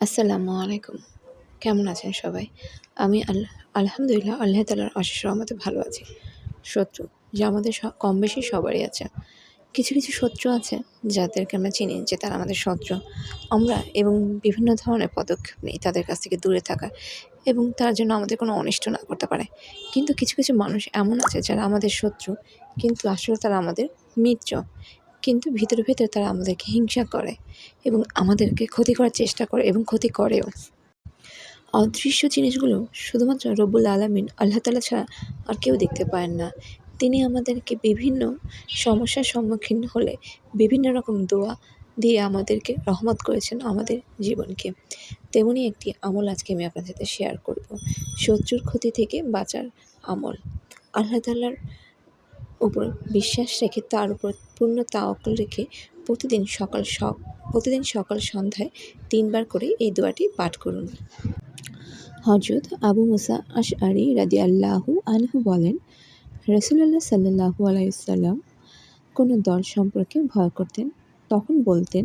আসসালামু আলাইকুম। কেমন আছেন সবাই? আমি আল্লাহ আলহামদুলিল্লাহ, আল্লাহ তালার অশেষ রহমতে ভালো আছি। শত্রু, যা আমাদের কম বেশি সবারই আছে। কিছু কিছু শত্রু আছে যাদেরকে আমরা চিনি যে তারা আমাদের শত্রু। আমরা এবং বিভিন্ন ধরনের পদক্ষেপ নিই তাদের কাছ থেকে দূরে থাকার এবং তার জন্য আমাদের কোনো অনিষ্ট না করতে পারে। কিন্তু কিছু কিছু মানুষ এমন আছে যারা আমাদের শত্রু, কিন্তু আসলে তারা আমাদের মিত্র। কিন্তু ভিতরে ভিতরে তারা আমাদেরকে হিংসা করে এবং আমাদেরকে ক্ষতি করার চেষ্টা করে এবং ক্ষতি করেও। অদৃশ্য জিনিসগুলো শুধুমাত্র রব্বুল আলামিন, আল্লাহ তালা ছাড়া আর কেউ দেখতে পারেন না। তিনি আমাদেরকে বিভিন্ন সমস্যার সম্মুখীন হলে বিভিন্ন রকম দোয়া দিয়ে আমাদেরকে রহমত করেছেন আমাদের জীবনকে। তেমনই একটি আমল আজকে আমি আপনাদের সাথে শেয়ার করব। শত্রুর ক্ষতি থেকে বাঁচার আমল। আল্লাহ তাল্লার উপর বিশ্বাস রেখে তার উপর পূর্ণ তাওয়াক্কুল রেখে প্রতিদিন সকাল সক প্রতিদিন সকাল সন্ধ্যায় তিনবার করে এই দোয়াটি পাঠ করুন। হজরত আবু মুসা আশ আরি রাদি আল্লাহু আনহু বলেন রসুল্লাহ সাল্লাহু আলাইসাল্লাম কোনো দল সম্পর্কে ভয় করতেন। তখন বলতেন,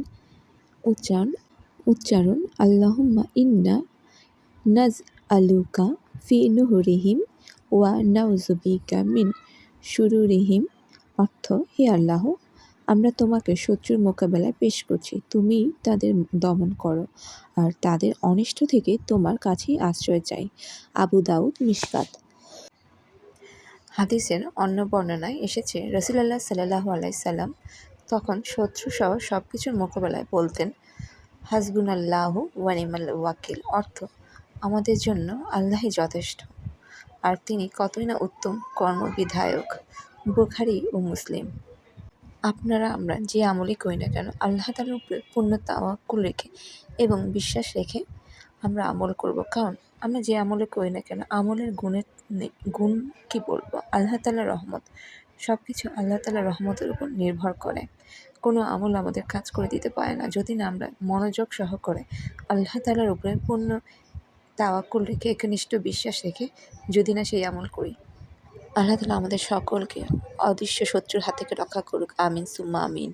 উচ্চারণ উচ্চারণ, আল্লাহুম্মা ইন্না নাজ আলুকা ফি নুহুরিহিম ওয়া নাউজুবিকা মিন শুরুরিহিম অর্থ, হে আল্লাহ, আমরা তোমাকে শত্রুর মোকাবেলায় পেশ করছি, তুমি তাদের দমন করো, আর তাদের অনিষ্ট থেকে তোমার কাছেই আশ্রয় চাই। আবু দাউদ মিশকাত। হাদিসের অন্য বর্ণনায় এসেছে, রসুলাল্লাহ সাল্লাহ আলাইসাল্লাম তখন শত্রুসহ সব কিছুর মোকাবেলায় বলতেন হাসবুন আল্লাহ ওয়ানিমাল ওয়াকিল। অর্থ, আমাদের জন্য আল্লাহই যথেষ্ট। আর তিনি কতই না উত্তম কর্মবিধায়ক, বুখারি ও মুসলিম। আপনারা, আমরা যে আমলই করি না কেন, আল্লাহ তালার উপরে পূর্ণ তাওয়াক্কুল রেখে এবং বিশ্বাস রেখে আমরা আমল করব। কারণ, আমরা যে আমলে করি না কেন, আমলের গুণের গুণ কি বলব? আল্লাহ তালার রহমত। সব কিছু আল্লাহ তালার রহমতের উপর নির্ভর করে। কোনো আমল আমাদের কাজ করে দিতে পারে না। যদি না আমরা মনোযোগ সহকারে আল্লাহ তালার উপরে পূর্ণ তাওয়াক্কুল রেখে, একনিষ্ঠ বিশ্বাস রেখে যদি না সেই আমল করি। আল্লাহ তালা আমাদের সকলকে অদৃশ্য শত্রুর হাত থেকে রক্ষা করুক। আমিন, সুম্মা আমিন।